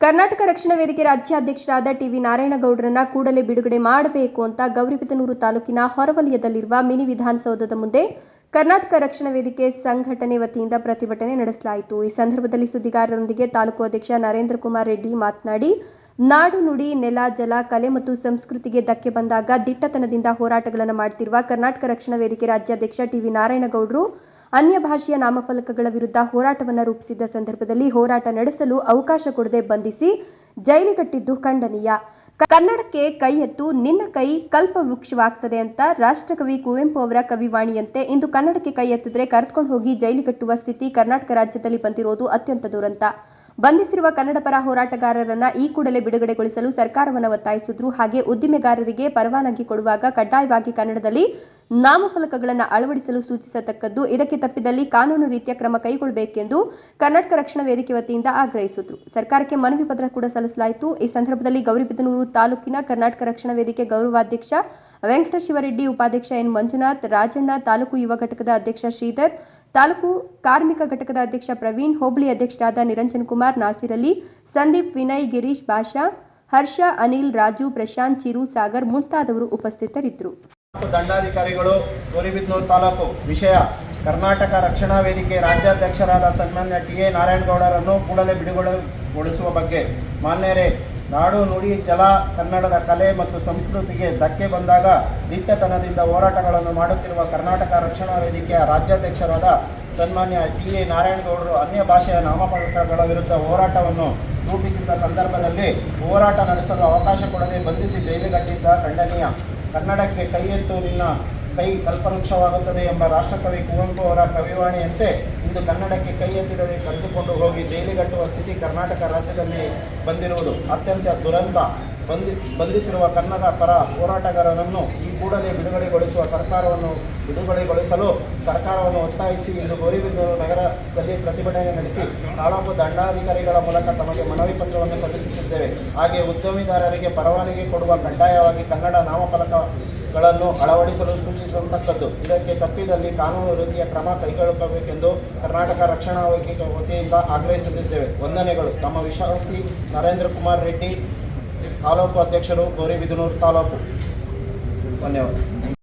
ಕರ್ನಾಟಕ ರಕ್ಷಣಾ ವೇದಿಕೆ ರಾಜ್ಯಾಧ್ಯಕ್ಷರಾದ ಟಿವಿ ನಾರಾಯಣಗೌಡರನ್ನ ಕೂಡಲೇ ಬಿಡುಗಡೆ ಮಾಡಬೇಕು ಅಂತ ಗೌರಿಬಿದನೂರು ತಾಲೂಕಿನ ಹೊರವಲಯದಲ್ಲಿರುವ ಮಿನಿ ವಿಧಾನಸೌಧದ ಮುಂದೆ ಕರ್ನಾಟಕ ರಕ್ಷಣಾ ವೇದಿಕೆ ಸಂಘಟನೆ ವತಿಯಿಂದ ಪ್ರತಿಭಟನೆ ನಡೆಸಲಾಯಿತು. ಈ ಸಂದರ್ಭದಲ್ಲಿ ಸುದ್ದಿಗಾರರೊಂದಿಗೆ ತಾಲೂಕು ಅಧ್ಯಕ್ಷ ನರೇಂದ್ರ ಕುಮಾರ್ ರೆಡ್ಡಿ ಮಾತನಾಡಿ, ನಾಡು ನುಡಿ, ನೆಲ, ಜಲ, ಕಲೆ ಮತ್ತು ಸಂಸ್ಕೃತಿಗೆ ಧಕ್ಕೆ ಬಂದಾಗ ದಿಟ್ಟತನದಿಂದ ಹೋರಾಟಗಳನ್ನು ಮಾಡುತ್ತಿರುವ ಕರ್ನಾಟಕ ರಕ್ಷಣಾ ವೇದಿಕೆ ರಾಜ್ಯಾಧ್ಯಕ್ಷ ಟಿವಿ ನಾರಾಯಣಗೌಡರು ಅನ್ಯ ಭಾಷೆಯ ನಾಮಫಲಕಗಳ ವಿರುದ್ಧ ಹೋರಾಟವನ್ನು ರೂಪಿಸಿದ್ದ ಸಂದರ್ಭದಲ್ಲಿ ಹೋರಾಟ ನಡೆಸಲು ಅವಕಾಶ ಕೊಡದೆ ಬಂಧಿಸಿ ಜೈಲಿಗಟ್ಟಿದ್ದು ಖಂಡನೀಯ. ಕನ್ನಡಕ್ಕೆ ಕೈ ಎತ್ತು, ನಿನ್ನ ಕೈ ಕಲ್ಪವೃಕ್ಷವಾಗ್ತದೆ ಅಂತ ರಾಷ್ಟ್ರಕವಿ ಕುವೆಂಪು ಅವರ ಕವಿವಾಣಿಯಂತೆ ಇಂದು ಕನ್ನಡಕ್ಕೆ ಕೈ ಎತ್ತಿದ್ರೆ ಕರೆದುಕೊಂಡು ಹೋಗಿ ಜೈಲಿಗಟ್ಟುವ ಸ್ಥಿತಿ ಕರ್ನಾಟಕ ರಾಜ್ಯದಲ್ಲಿ ಬಂದಿರೋದು ಅತ್ಯಂತ ದುರಂತ. ಬಂಧಿಸಿರುವ ಕನ್ನಡ ಪರ ಹೋರಾಟಗಾರರನ್ನ ಈ ಕೂಡಲೇ ಬಿಡುಗಡೆಗೊಳಿಸಲು ಸರ್ಕಾರವನ್ನು ಒತ್ತಾಯಿಸಿದ್ರು. ಹಾಗೆ ಉದ್ದಿಮೆಗಾರರಿಗೆ ಪರವಾನಗಿ ಕೊಡುವಾಗ ಕಡ್ಡಾಯವಾಗಿ ಕನ್ನಡದಲ್ಲಿ ನಾಮಫಲಕಗಳನ್ನು ಅಳವಡಿಸಲು ಸೂಚಿಸತಕ್ಕದ್ದು ಇದಕ್ಕೆ ತಪ್ಪಿದಲ್ಲಿ ಕಾನೂನು ರೀತಿಯ ಕ್ರಮ ಕೈಗೊಳ್ಳಬೇಕೆಂದು ಕರ್ನಾಟಕ ರಕ್ಷಣಾ ವೇದಿಕೆ ವತಿಯಿಂದ ಆಗ್ರಹಿಸಿದ್ರು. ಸರ್ಕಾರಕ್ಕೆ ಮನವಿ ಪತ್ರ ಕೂಡ ಸಲ್ಲಿಸಲಾಯಿತು. ಈ ಸಂದರ್ಭದಲ್ಲಿ ಗೌರಿಬಿದನೂರು ತಾಲೂಕಿನ ಕರ್ನಾಟಕ ರಕ್ಷಣಾ ವೇದಿಕೆ ಗೌರವಾಧ್ಯಕ್ಷ ವೆಂಕಟ ಶಿವರೆಡ್ಡಿ ಉಪಾಧ್ಯಕ್ಷ ಎನ್. ಮಂಜುನಾಥ್, ರಾಜಣ್ಣ ತಾಲೂಕು ಯುವ ಘಟಕದ ಅಧ್ಯಕ್ಷ ಶ್ರೀಧರ್, ತಾಲೂಕು ಕಾರ್ಮಿಕ ಘಟಕದ ಅಧ್ಯಕ್ಷ ಪ್ರವೀಣ್, ಹೋಬಳಿ ಅಧ್ಯಕ್ಷರಾದ ನಿರಂಜನ್ ಕುಮಾರ್, ನಾಸಿರ್ ಸಂದೀಪ್ ವಿನಯ್, ಗಿರೀಶ್ ಬಾಷಾ ಹರ್ಷ, ಅನಿಲ್, ರಾಜು, ಪ್ರಶಾಂತ್, ಚಿರು, ಸಾಗರ್ ಮುಂತಾದವರು ಉಪಸ್ಥಿತರಿದ್ದರು. ದಂಡಾಧಿಕಾರಿಗಳು ಗೋರಿಬಿದ್ನೂರು ತಾಲೂಕು. ವಿಷಯ, ಕರ್ನಾಟಕ ರಕ್ಷಣಾ ವೇದಿಕೆ ರಾಜ್ಯಾಧ್ಯಕ್ಷರಾದ ಸನ್ಮಾನ್ಯ ಟಿ ಎ ನಾರಾಯಣಗೌಡರನ್ನು ಕೂಡಲೇ ಬಿಡುಗಡೆಗೊಳಿಸುವ ಬಗ್ಗೆ. ಮಾನ್ಯರೇ, ನಾಡು ನುಡಿ, ಜಲ, ಕನ್ನಡದ ಕಲೆ ಮತ್ತು ಸಂಸ್ಕೃತಿಗೆ ಧಕ್ಕೆ ಬಂದಾಗ ದಿಟ್ಟತನದಿಂದ ಹೋರಾಟಗಳನ್ನು ಮಾಡುತ್ತಿರುವ ಕರ್ನಾಟಕ ರಕ್ಷಣಾ ವೇದಿಕೆಯ ರಾಜ್ಯಾಧ್ಯಕ್ಷರಾದ ಸನ್ಮಾನ್ಯ ಟಿ ಎ ನಾರಾಯಣಗೌಡರು ಅನ್ಯ ಭಾಷೆಯ ನಾಮಪತ್ರಗಳ ವಿರುದ್ಧ ಹೋರಾಟವನ್ನು ರೂಪಿಸಿದ್ದ ಸಂದರ್ಭದಲ್ಲಿ ಹೋರಾಟ ನಡೆಸಲು ಅವಕಾಶ ಕೊಡದೆ ಬಂಧಿಸಿ ಜೈಲಿಗಟ್ಟಿದ್ದ ಖಂಡನೀಯ ಕನ್ನಡಕ್ಕೆ ಕೈ ಎತ್ತು ನಿನ್ನ ಕೈ ಕಲ್ಪವೃಕ್ಷವಾಗುತ್ತದೆ ಎಂಬ ರಾಷ್ಟ್ರಕವಿ ಕುವೆಂಪು ಅವರ ಕವಿವಾಣಿಯಂತೆ ಇಂದು ಕನ್ನಡಕ್ಕೆ ಕೈ ಎತ್ತಿದರೆ ಕರೆದುಕೊಂಡು ಹೋಗಿ ಜೈಲಿಗಟ್ಟುವ ಸ್ಥಿತಿ ಕರ್ನಾಟಕ ರಾಜ್ಯದಲ್ಲಿ ಬಂದಿರುವುದು ಅತ್ಯಂತ ದುರಂತ. ಬಂಧಿ ಬಂಧಿಸಿರುವ ಕನ್ನಡ ಪರ ಹೋರಾಟಗಾರರನ್ನು ಈ ಕೂಡಲೇ ಬಿಡುಗಡೆಗೊಳಿಸುವ ಸರ್ಕಾರವನ್ನು ಬಿಡುಗಡೆಗೊಳಿಸಲು ಸರ್ಕಾರವನ್ನು ಒತ್ತಾಯಿಸಿ ಇಂದು ಗೌರಿಬಿದನೂರು ನಗರದಲ್ಲಿ ಪ್ರತಿಭಟನೆ ನಡೆಸಿ ತಾಲೂಕು ದಂಡಾಧಿಕಾರಿಗಳ ಮೂಲಕ ತಮಗೆ ಮನವಿ ಪತ್ರವನ್ನು ಸಲ್ಲಿಸುತ್ತಿದ್ದೇವೆ. ಹಾಗೆ ಉದ್ಯಮಿದಾರರಿಗೆ ಪರವಾನಗಿ ಕೊಡುವ ಕಡ್ಡಾಯವಾಗಿ ಕನ್ನಡ ನಾಮಫಲಕಗಳನ್ನು ಅಳವಡಿಸಲು ಸೂಚಿಸತಕ್ಕದ್ದು. ಇದಕ್ಕೆ ತಪ್ಪಿದಲ್ಲಿ ಕಾನೂನು ರೀತಿಯ ಕ್ರಮ ಕೈಗೊಳ್ಳಬೇಕೆಂದು ಕರ್ನಾಟಕ ರಕ್ಷಣಾ ವತಿಯಿಂದ ಆಗ್ರಹಿಸುತ್ತಿದ್ದೇವೆ. ವಂದನೆಗಳು. ತಮ್ಮ ವಿಶ್ವಾಸಿ ನರೇಂದ್ರ ಕುಮಾರ್ ರೆಡ್ಡಿ ತಾಲೂಕು ಅಧ್ಯಕ್ಷರು ಗೌರಿಬಿದನೂರು ತಾಲೂಕು ಧನ್ಯವಾದ